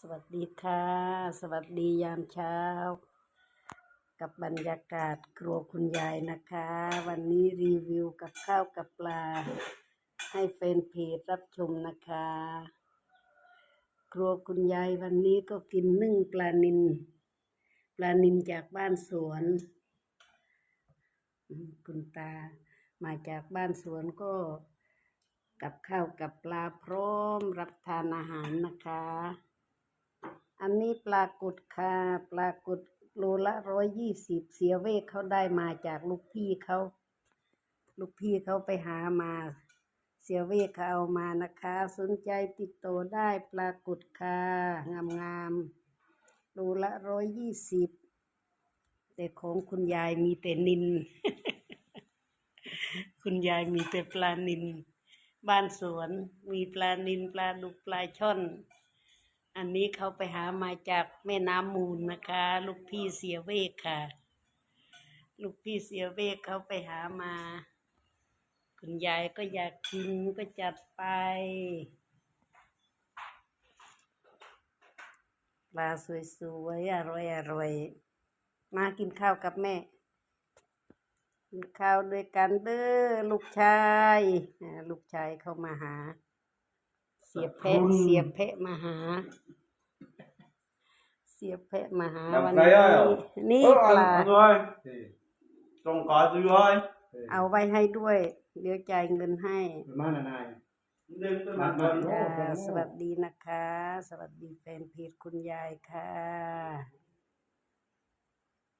สวัสดีค่ะ สวัสดียามเช้า กับบรรยากาศครัวคุณยายนะคะ วันนี้รีวิวกับข้าวกับปลา ให้แฟนเพจรับชมนะคะ ครัวคุณยายวันนี้ก็กินนึ่งปลานินปลานินจากบ้านสวน คุณตามาจากบ้านสวนก็กับข้าวกับปลาพร้อมรับทานอาหารนะคะ อันนี้ปลากดค่ะปลากดโลละร้อยยี่สิบเสียเวกเขาได้มาจากลูกพี่เขาลูกพี่เขาไปหามา เสียเวกเขาเอามานะคะ สนใจติดต่อได้ปลากดค่ะงามๆโลละร้อยยี่สิบแต่ของคุณยายมีแต่นิน คุณยายมีแต่ปลานิน บ้านสวนมีปลานินปลาดุกปลาช่อน อันนี้เขาไปหามาจากแม่น้ำมูลนะคะ ลูกพี่เสียเวกค่ะ ลูกพี่เสียเวกเขาไปหามา คุณยายก็อยากกินก็จัดไปปลาสวยๆอร่อยๆมากินข้าวกับแม่ กินข้าวด้วยกันเด้อลูกชาย ลูกชายเข้ามาหา สียแพะเสียแพะมาหา เสียแพะมาหา Làm วัน cái นี้ ơi. นี่ Ơ, ปลา ăn rồi. Trong có gì rồi? เอาไว้ให้ด้วย เดี๋ยวจ่ายเงินให้มาหนาย Đêm tôi Mặt làm mặt rồi. โอ้จ้าโหสวัสดีนะคะ สวัสดีแฟนเพจคุณยายค่ะ